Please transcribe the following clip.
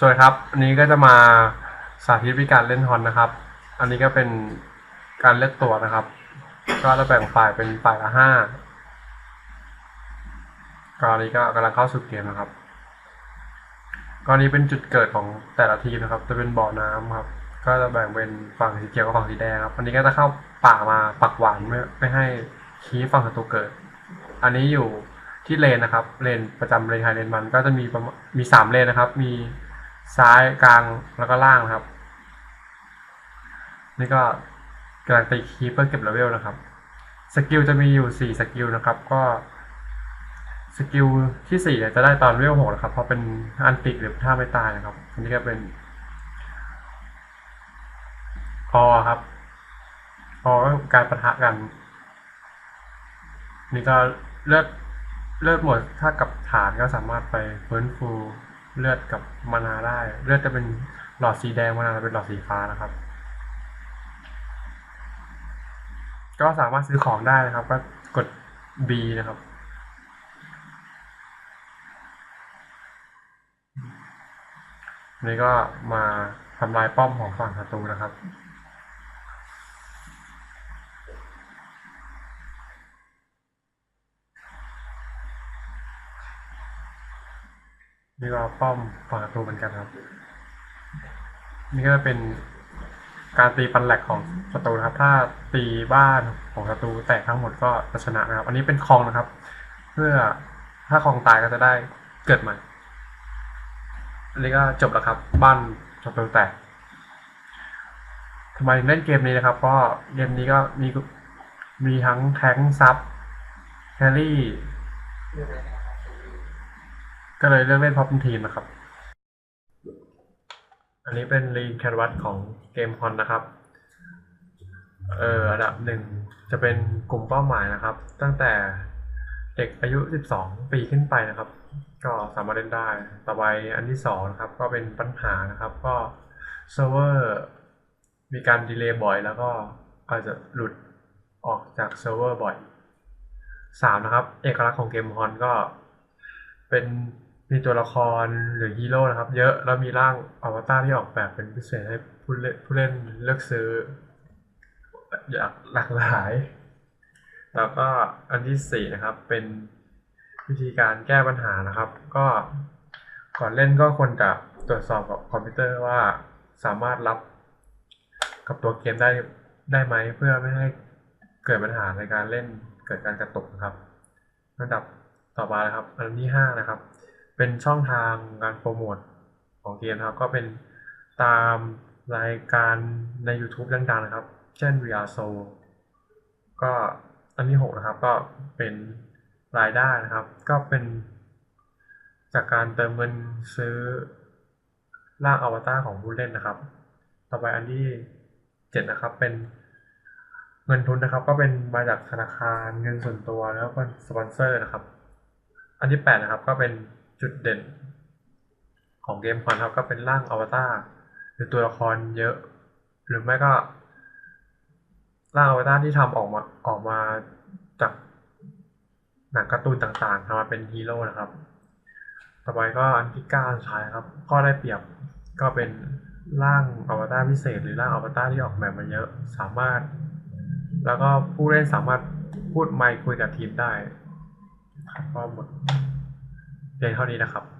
สวัสดีครับ อันนี้ก็จะมาสาธิตวิธีการเล่นฮอนนะครับ อันนี้ก็เป็นการเลือกตัวนะครับ ก็จะแบ่งฝ่ายเป็นฝ่ายละห้าก็อันนี้ก็กำลังเข้าสู่เกมนะครับก็อนนี้เป็นจุดเกิดของแต่ละทีมนะครับ จะเป็นบ่อน้ำครับ ก็จะแบ่งเป็นฝั่งสีเขียวกับฝั่งสีแดงครับ อันนี้ก็จะเข้าป่ามาปักหวานไม่ไม่ให้ชี้ฝั่งศัตรูเกิด อันนี้อยู่ที่เลนนะครับ เลนประจำเลนไทยเลนมันก็จะมีประมาณมีสามเลนนะครับ มี ซ้ายกลางแล้วก็ล่างครับ นี่ก็กำลังตีคีเพื่อเก็บเลเวลนะครับสกิลจะมีอยู่สี่สกิลนะครับ ก็สกิลที่สี่เนี่ยจะได้ตอนเลเวลหกนะครับ เพราะเป็นอันติหรือท่าไม่ตายนะครับอันนี้ก็เป็นออครับออก็การประทะกัน นี่ก็เลือดเลือดหมดถ้ากับฐานก็สามารถไปฟื้นฟู เลือดกับมานาได้ เลือดจะเป็นหลอดสีแดงมานาจะเป็นหลอดสีฟ้านะครับ ก็สามารถซื้อของได้นะครับ ก็กด B นะครับนี่ก็มาทำลายป้อมของฝั่งศัตรูนะครับ นี่ก็ป้อมฝังศัตรูเหมือนกันครับ นี่ก็เป็นการตีฟันแหลกของศัตรูนะครับ ถ้าตีบ้านของศัตรูแตกทั้งหมดก็ชนะนะครับ อันนี้เป็นคลองนะครับ เพื่อถ้าคลองตายก็จะได้เกิดใหม่ อันนี้ก็จบแล้วครับ บ้านศัตรูแตกทำไมเล่นเกมนี้นะครับเพราะเกมนี้ก็มีมีทั้งแทงซับแฮร์รี่ ก็เลยเลือกเล่นพอเป็นทีมนะครับ อันนี้เป็นรีแคนวัตของเกมฮอนนะครับ เอออันดับหนึ่งจะเป็นกลุ่มเป้าหมายนะครับ ตั้งแต่เด็กอายุ 12 ปีขึ้นไปนะครับ ก็สามารถเล่นได้ ต่อไปอันที่สองนะครับ ก็เป็นปัญหานะครับ ก็เซิร์ฟเวอร์มีการดีเลย์บ่อย แล้วก็อาจจะหลุดออกจากเซิร์ฟเวอร์บ่อยสามนะครับ เอกลักษณ์ของเกมฮอนก็เป็น มีตัวละครหรือฮีโร่นะครับ เยอะแล้วมีร่างอวตารที่ออกแบบเป็นพิเศษให้ผู้เล่นผู้เล่นเลือกซื้ออย่างหลากหลาย แล้วก็อันที่สี่นะครับ เป็นวิธีการแก้ปัญหานะครับ ก็ก่อนเล่นก็ควรจะตรวจสอบกับคอมพิวเตอร์ว่าสามารถรับกับตัวเกมได้ได้ไหมเพื่อไม่ให้เกิดปัญหาในการเล่นเกิดการกระตุกนะครับระดับต่อมานะครับ อันที่ห้านะครับ เป็นช่องทางการโปรโมทของเกมนครับ ก็เป็นตามรายการใน YouTube ดังๆนะครับ เช่น VR Soul ก็อันที่หกนะครับก็เป็นรายได้นะครับ ก็เป็น จากการเติมเงินซื้อร่างอวตารของผู้เล่นนะครับ ต่อไปอันที่เจ็ดนะครับ เป็นเงินทุนนะครับ ก็เป็นมาจากธนาคารเงินส่วนตัวแล้วก็สปอนเซอร์นะครับ อันที่แปดนะครับ ก็เป็น จุดเด่น ของเกมคอนครับก็เป็นร่างอวตารหรือตัวละครเยอะ หรือไม่ก็ร่างอวตารที่ทำออกมาออกมาจากหนังการ์ตูนต่างๆทำมาเป็นฮีโร่นะครับ ต่อไปก็อันที่เก้าสุดท้ายครับ ก็ได้เปรียบก็เป็นร่างอวตารพิเศษ หรือร่างอวตารที่ออกแบบมาเยอะสามารถ แล้วก็ผู้เล่นสามารถพูดไมค์คุยกับทีมได้ครับก็หมด เพียงเท่านี้นะครับ